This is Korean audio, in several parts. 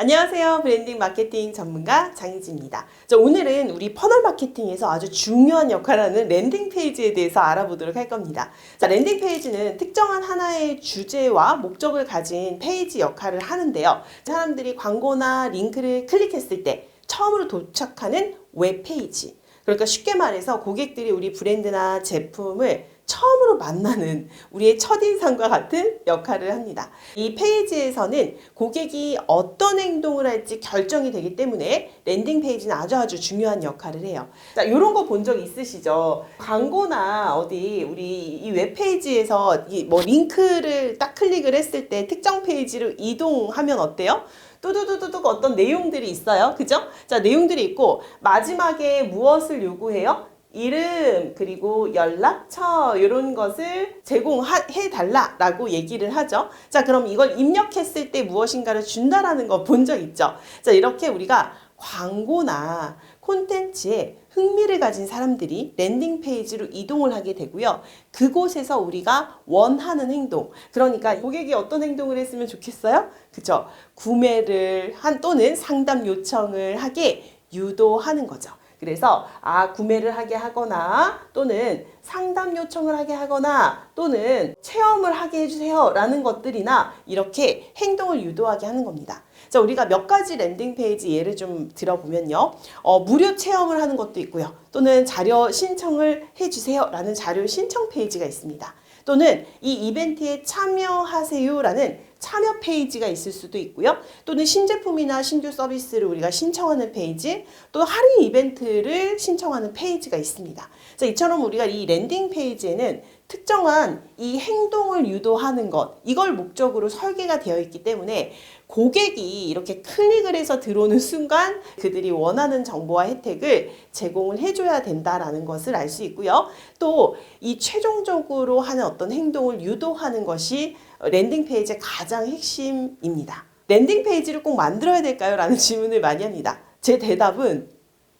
안녕하세요. 브랜딩 마케팅 전문가 장희지입니다. 자, 오늘은 우리 퍼널 마케팅에서 아주 중요한 역할을 하는 랜딩 페이지에 대해서 알아보도록 할 겁니다. 자, 랜딩 페이지는 특정한 하나의 주제와 목적을 가진 페이지 역할을 하는데요. 사람들이 광고나 링크를 클릭했을 때 처음으로 도착하는 웹페이지. 그러니까 쉽게 말해서 고객들이 우리 브랜드나 제품을 처음으로 만나는 우리의 첫인상과 같은 역할을 합니다. 이 페이지에서는 고객이 어떤 행동을 할지 결정이 되기 때문에 랜딩 페이지는 아주 아주 중요한 역할을 해요. 자, 이런 거 본 적 있으시죠? 광고나 어디 우리 이 웹페이지에서 이 뭐 링크를 딱 클릭을 했을 때 특정 페이지로 이동하면 어때요? 뚜두두두둑 어떤 내용들이 있어요. 그죠? 자, 내용들이 있고 마지막에 무엇을 요구해요? 이름 그리고 연락처 이런 것을 제공해 달라라고 얘기를 하죠. 자, 그럼 이걸 입력했을 때 무엇인가를 준다라는 거 본 적 있죠. 자, 이렇게 우리가 광고나 콘텐츠에 흥미를 가진 사람들이 랜딩 페이지로 이동을 하게 되고요. 그곳에서 우리가 원하는 행동, 그러니까 고객이 어떤 행동을 했으면 좋겠어요? 그죠? 구매를 한 또는 상담 요청을 하게 유도하는 거죠. 그래서 아 구매를 하게 하거나 또는 상담 요청을 하게 하거나 또는 체험을 하게 해주세요 라는 것들이나 이렇게 행동을 유도하게 하는 겁니다. 자 우리가 몇 가지 랜딩 페이지 예를 좀 들어보면요, 어, 무료 체험을 하는 것도 있고요, 또는 자료 신청을 해주세요 라는 자료 신청 페이지가 있습니다. 또는 이 이벤트에 참여하세요 라는 참여 페이지가 있을 수도 있고요. 또는 신제품이나 신규 서비스를 우리가 신청하는 페이지, 또 할인 이벤트를 신청하는 페이지가 있습니다. 자, 이처럼 우리가 이 랜딩 페이지에는 특정한 이 행동을 유도하는 것, 이걸 목적으로 설계가 되어 있기 때문에 고객이 이렇게 클릭을 해서 들어오는 순간 그들이 원하는 정보와 혜택을 제공을 해줘야 된다라는 것을 알 수 있고요. 또 이 최종적으로 하는 어떤 행동을 유도하는 것이 랜딩 페이지의 가장 핵심입니다. 랜딩 페이지를 꼭 만들어야 될까요? 라는 질문을 많이 합니다. 제 대답은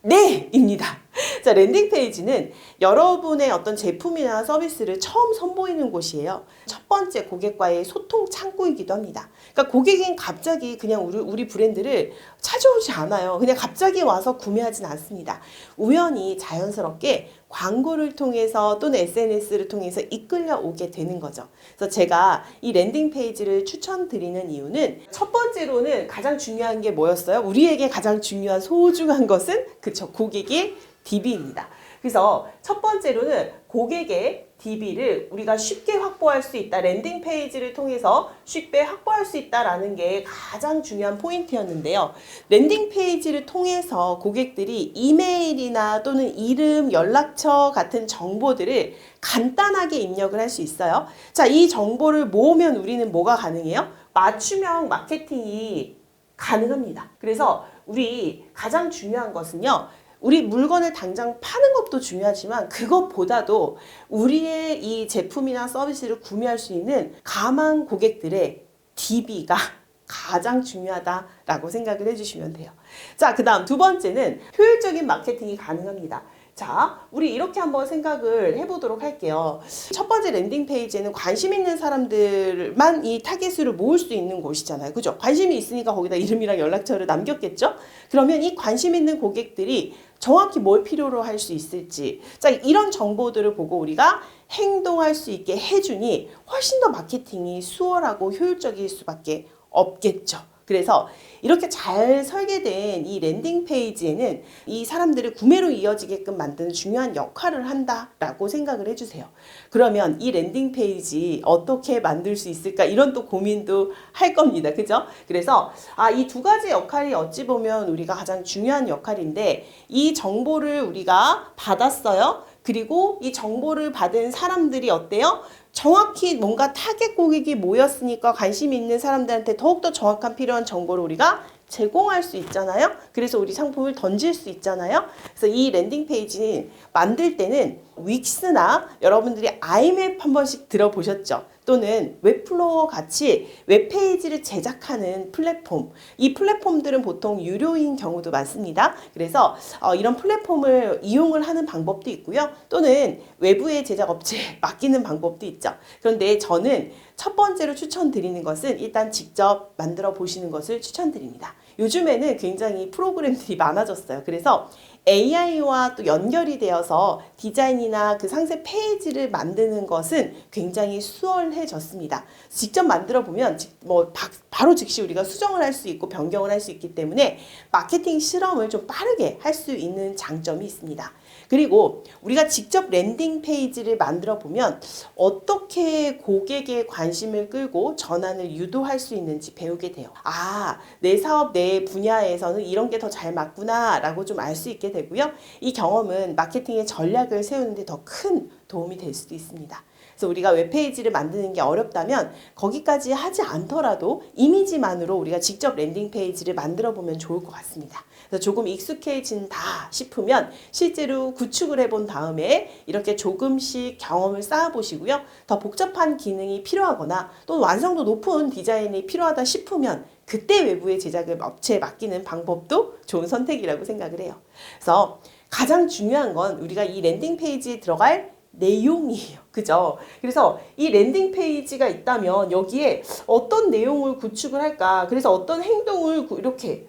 네! 입니다. 자, 랜딩 페이지는 여러분의 어떤 제품이나 서비스를 처음 선보이는 곳이에요. 첫 번째 고객과의 소통 창구이기도 합니다. 그러니까 고객은 갑자기 그냥 우리, 우리 브랜드를 찾아오지 않아요. 그냥 갑자기 와서 구매하진 않습니다. 우연히 자연스럽게 광고를 통해서 또는 SNS를 통해서 이끌려 오게 되는 거죠. 그래서 제가 이 랜딩 페이지를 추천드리는 이유는 첫 번째로는 가장 중요한 게 뭐였어요? 우리에게 가장 중요한 소중한 것은 그쵸 고객의 DB입니다. 그래서 첫 번째로는 고객의 DB를 우리가 쉽게 확보할 수 있다. 랜딩 페이지를 통해서 쉽게 확보할 수 있다라는 게 가장 중요한 포인트였는데요. 랜딩 페이지를 통해서 고객들이 이메일이나 또는 이름, 연락처 같은 정보들을 간단하게 입력을 할 수 있어요. 자, 이 정보를 모으면 우리는 뭐가 가능해요? 맞춤형 마케팅이 가능합니다. 그래서 우리 가장 중요한 것은요. 우리 물건을 당장 파는 것도 중요하지만 그것보다도 우리의 이 제품이나 서비스를 구매할 수 있는 가망 고객들의 DB가 가장 중요하다라고 생각을 해주시면 돼요. 자, 그 다음 두 번째는 효율적인 마케팅이 가능합니다. 자, 우리 이렇게 한번 생각을 해보도록 할게요. 첫 번째 랜딩 페이지에는 관심 있는 사람들만 이 타겟으로 모을 수 있는 곳이잖아요. 그죠? 관심이 있으니까 거기다 이름이랑 연락처를 남겼겠죠? 그러면 이 관심 있는 고객들이 정확히 뭘 필요로 할 수 있을지. 자, 이런 정보들을 보고 우리가 행동할 수 있게 해주니 훨씬 더 마케팅이 수월하고 효율적일 수밖에 없겠죠. 그래서 이렇게 잘 설계된 이 랜딩 페이지에는 이 사람들을 구매로 이어지게끔 만드는 중요한 역할을 한다라고 생각을 해주세요. 그러면 이 랜딩 페이지 어떻게 만들 수 있을까 이런 또 고민도 할 겁니다. 그죠? 그래서 아, 이 두 가지 역할이 어찌 보면 우리가 가장 중요한 역할인데 이 정보를 우리가 받았어요. 그리고 이 정보를 받은 사람들이 어때요? 정확히 뭔가 타겟 고객이 모였으니까 관심 있는 사람들한테 더욱더 정확한 필요한 정보를 우리가 제공할 수 있잖아요. 그래서 우리 상품을 던질 수 있잖아요. 그래서 이 랜딩 페이지 만들 때는 윅스나 여러분들이 아이맵 한 번씩 들어보셨죠? 또는 웹플로어 같이 웹페이지를 제작하는 플랫폼 이 플랫폼들은 보통 유료인 경우도 많습니다. 그래서 어, 이런 플랫폼을 이용을 하는 방법도 있고요. 또는 외부의 제작 업체에 맡기는 방법도 있죠. 그런데 저는 첫 번째로 추천드리는 것은 일단 직접 만들어 보시는 것을 추천드립니다. 요즘에는 굉장히 프로그램들이 많아졌어요. 그래서 AI와 또 연결이 되어서 디자인이나 그 상세 페이지를 만드는 것은 굉장히 수월해졌습니다. 직접 만들어 보면 직- 뭐 바, 바로 즉시 우리가 수정을 할 수 있고 변경을 할 수 있기 때문에 마케팅 실험을 좀 빠르게 할 수 있는 장점이 있습니다. 그리고 우리가 직접 랜딩 페이지를 만들어 보면 어떻게 고객의 관심을 끌고 전환을 유도할 수 있는지 배우게 돼요. 아, 내 사업 내 분야에서는 이런 게 더 잘 맞구나 라고 좀 알 수 있게 되고요. 이 경험은 마케팅의 전략을 세우는데 더 큰 도움이 될 수도 있습니다. 그래서 우리가 웹페이지를 만드는 게 어렵다면 거기까지 하지 않더라도 이미지만으로 우리가 직접 랜딩 페이지를 만들어 보면 좋을 것 같습니다. 그래서 조금 익숙해진다 싶으면 실제로 구축을 해본 다음에 이렇게 조금씩 경험을 쌓아보시고요. 더 복잡한 기능이 필요하거나 또 완성도 높은 디자인이 필요하다 싶으면 그때 외부의 제작을 업체에 맡기는 방법도 좋은 선택이라고 생각을 해요. 그래서 가장 중요한 건 우리가 이 랜딩 페이지에 들어갈 내용이에요. 그죠? 그래서 이 랜딩 페이지가 있다면 여기에 어떤 내용을 구축을 할까? 그래서 어떤 행동을 구- 이렇게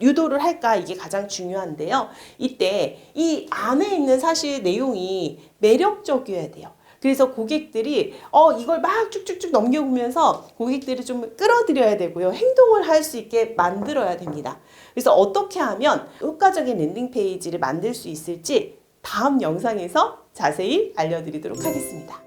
유도를 할까? 이게 가장 중요한데요. 이때 이 안에 있는 사실 내용이 매력적이어야 돼요. 그래서 고객들이 어 이걸 막 쭉쭉쭉 넘겨보면서 고객들을 좀 끌어들여야 되고요. 행동을 할 수 있게 만들어야 됩니다. 그래서 어떻게 하면 효과적인 랜딩 페이지를 만들 수 있을지 다음 영상에서 자세히 알려드리도록 하겠습니다.